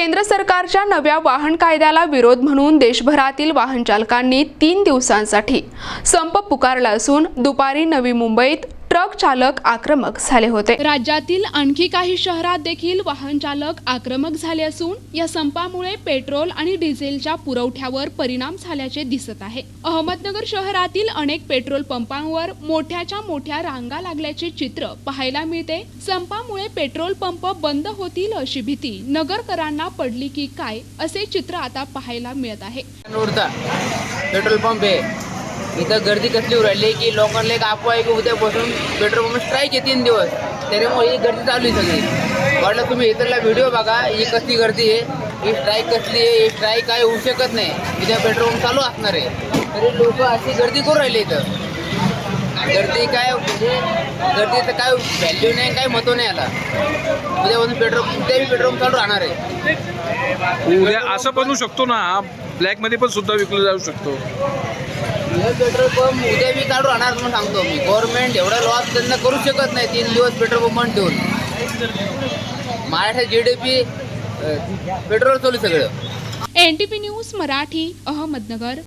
केंद्र सरकारच्या नव्या वाहन कायद्याला विरोध म्हणून देशभरातील वाहन चालकांनी तीन दिवसांसाठी संप पुकारला असून दुपारी नवी मुंबईत ट्रक चालक आक्रमक झाले होते. राज्यातील आणखी काही शहरात देखील वाहन चालक आक्रमक झाले असून या संपामुळे पेट्रोल आणि डिझेलच्या पुरवठ्यावर परिणाम झाल्याचे दिसत आहे. अहमदनगर शहरातील अनेक पेट्रोल पंपांवर मोठ्याच्या मोठ्या रांगा लागल्याचे चित्र पाहायला मिळते. संपामुळे पेट्रोल पंप बंद होतील अशी भीती नगरकरांना पडली की काय असे चित्र आता पाहायला मिळत आहे. पेट्रोल पंप आहे. इथं गर्दी कसली होऊ राहिली की लोकांना एक अफवा आहे की उद्या बसून पेट्रोल पंप स्ट्राईक आहे तीन दिवस. त्याच्यामुळे ही गर्दी चालू आहे सगळी. वाटलं तुम्ही इथला व्हिडिओ बघा ही कसली गर्दी आहे ही स्ट्राईक कसली आहे ही स्ट्राईक काय होऊ शकत नाही. इथं पेट्रोल पंप चालू असणार आहे. तरी लोक अशी गर्दी करू राहिले इथं. गर्दी काय म्हणजे गर्दीचं काय व्हॅल्यू नाही काय महत्त्व नाही आला उद्यापासून पेट्रोल उद्याही पेट्रोल पंप चालू राहणार आहे. उद्या असं बनवू शकतो ना ब्लॅकमध्ये पण सुद्धा विकलं जाऊ शकतो. हे पेट्रोल पंप उद्या बी चालू राहणार म्हणून सांगतो मी. गव्हर्नमेंट एवढा लॉस त्यांना करू शकत नाही तीन दिवस पेट्रोल पंप बंद ठेवून. Maharashtra G D P petrol चालू सगळं. N T P news Marathi Ahmednagar.